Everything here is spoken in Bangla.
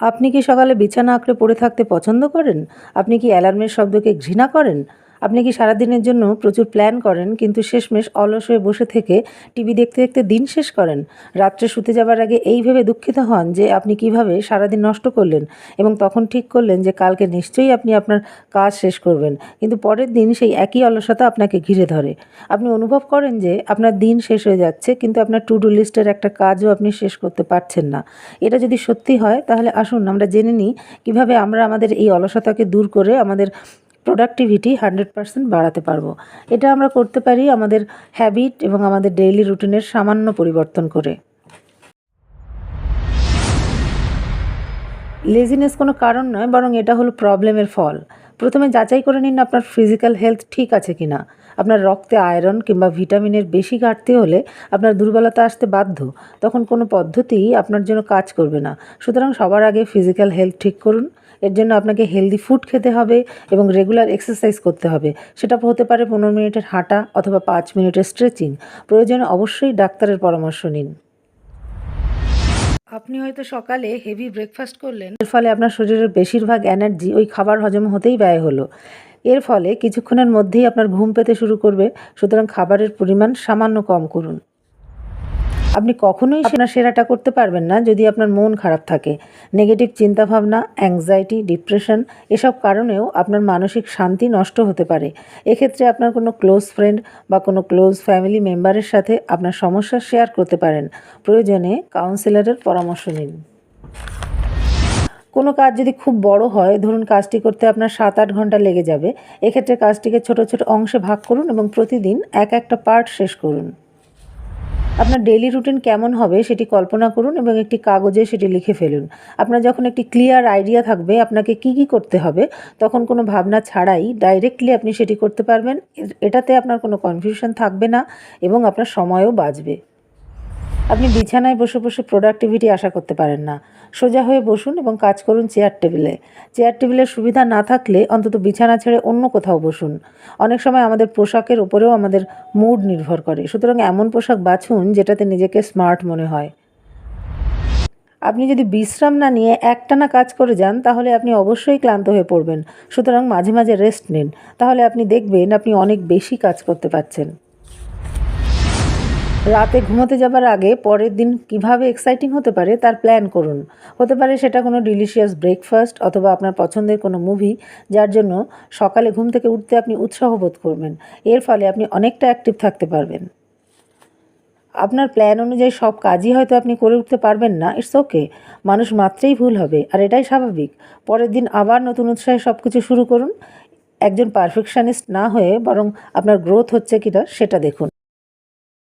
আপনি কি সকালে বিছানা আঁকড়ে পড়ে থাকতে পছন্দ করেন? আপনি কি অ্যালার্মের শব্দকে ঘৃণা করেন? আপনি কি সারাদিনের জন্য প্রচুর প্ল্যান করেন, কিন্তু শেষমেশ অলস হয়ে বসে থেকে টিভি দেখতে দেখতে দিন শেষ করেন? রাত্রে শুতে যাবার আগে এই ভেবে দুঃখিত হন যে আপনি কীভাবে সারাদিন নষ্ট করলেন এবং তখন ঠিক করলেন যে কালকে নিশ্চয়ই আপনি আপনার কাজ শেষ করবেন, কিন্তু পরের দিন সেই একই অলসতা আপনাকে ঘিরে ধরে। আপনি অনুভব করেন যে আপনার দিন শেষ হয়ে যাচ্ছে, কিন্তু আপনার টু ডু লিস্টের একটা কাজও আপনি শেষ করতে পারছেন না। এটা যদি সত্যি হয়, তাহলে আসুন আমরা জেনে নিই কীভাবে আমরা আমাদের এই অলসতাকে দূর করে আমাদের প্রোডাক্টিভিটি হান্ড্রেড পারসেন্ট বাড়াতে পারব। এটা আমরা করতে পারি আমাদের হ্যাবিট এবং আমাদের ডেইলি রুটিনের সামান্য পরিবর্তন করে। লেজিনেস কোনো কারণ নয়, বরং এটা হলো প্রবলেমের ফল। প্রথমে যাচাই করে নিন আপনার ফিজিক্যাল হেলথ ঠিক আছে কি না আপনার রক্তে আয়রন কিংবা ভিটামিনের বেশি ঘাটতি হলে আপনার দুর্বলতা আসতে বাধ্য, তখন কোনো পদ্ধতিই আপনার জন্য কাজ করবে না। সুতরাং সবার আগে ফিজিক্যাল হেলথ ঠিক করুন। এর জন্য আপনাকে হেলদি ফুড খেতে হবে এবং রেগুলার এক্সারসাইজ করতে হবে। সেটা হতে পারে পনেরো মিনিটের হাঁটা অথবা পাঁচ মিনিটের স্ট্রেচিং প্রয়োজনে অবশ্যই ডাক্তারের পরামর্শ নিন। আপনি হয়তো সকালে হেভি ব্রেকফাস্ট করলেন। এর ফলে আপনার শরীরের বেশিরভাগ এনার্জি ওই খাবার হজম হতেই ব্যয় হলো। এর ফলে কিছুক্ষণের মধ্যেই আপনার ঘুম পেতে শুরু করবে, সুতরাং খাবারের পরিমাণ সামান্য কম করুন। আপনি কখনোই আপনার সেরাটা করতে পারবেন না যদি আপনার মন খারাপ থাকে। নেগেটিভ চিন্তাভাবনা অ্যাংজাইটি ডিপ্রেশন এসব কারণেও আপনার মানসিক শান্তি নষ্ট হতে পারে। এক্ষেত্রে আপনার কোনো ক্লোজ ফ্রেন্ড বা কোনো ক্লোজ ফ্যামিলি মেম্বারের সাথে আপনার সমস্যা শেয়ার করতে পারেন। প্রয়োজনে কাউন্সিলরের পরামর্শ নিন। কোনো কাজ যদি খুব বড় হয়, ধরুন কাজটি করতে আপনার সাত আট ঘণ্টা লেগে যাবে, এক্ষেত্রে কাজটিকে ছোট ছোট অংশে ভাগ করুন এবং প্রতিদিন এক একটা পার্ট শেষ করুন। আপনার ডেলি রুটিন কেমন হবে সেটি কল্পনা করুন এবং একটি কাগজে সেটি লিখে ফেলুন। আপনার যখন একটি ক্লিয়ার আইডিয়া থাকবে, আপনাকে কি কি করতে হবে, তখন কোনো ভাবনা ছাড়াই ডাইরেক্টলি আপনি সেটি করতে পারবেন। এটাতে আপনার কোনো কনফিউশন থাকবে না এবং আপনার সময়ও বাঁচবে। আপনি বিছানায় বসে বসে প্রোডাক্টিভিটি আশা করতে পারেন না। সোজা হয়ে বসুন এবং কাজ করুন চেয়ার টেবিলে চেয়ার টেবিলের সুবিধা না থাকলে অন্তত বিছানা ছেড়ে অন্য কোথাও বসুন। অনেক সময় আমাদের পোশাকের উপরেও আমাদের মুড নির্ভর করে। সুতরাং এমন পোশাক বাছুন যেটাতে নিজেকে স্মার্ট মনে হয়। আপনি যদি বিশ্রাম না নিয়ে একটানা কাজ করে যান, তাহলে আপনি অবশ্যই ক্লান্ত হয়ে পড়বেন। সুতরাং মাঝে মাঝে রেস্ট নিন। তাহলে আপনি দেখবেন আপনি অনেক বেশি কাজ করতে পারছেন। রাতে ঘুমোতে যাবার আগে পরের দিন কীভাবে এক্সাইটিং হতে পারে তার প্ল্যান করুন। হতে পারে সেটা কোনো ডিলিশিয়াস ব্রেকফাস্ট অথবা আপনার পছন্দের কোনো মুভি যার জন্য সকালে ঘুম থেকে উঠতে আপনি উৎসাহ বোধ করবেন। এর ফলে আপনি অনেকটা অ্যাক্টিভ থাকতে পারবেন। আপনার প্ল্যান অনুযায়ী সব কাজই হয়তো আপনি করে উঠতে পারবেন না ইটস ওকে মানুষ মাত্রেই ভুল হবে, আর এটাই স্বাভাবিক। পরের দিন আবার নতুন উৎসাহে সব কিছু শুরু করুন। একজন পারফেকশানিস্ট না হয়ে বরং আপনার গ্রোথ হচ্ছে কিনা সেটা দেখুন।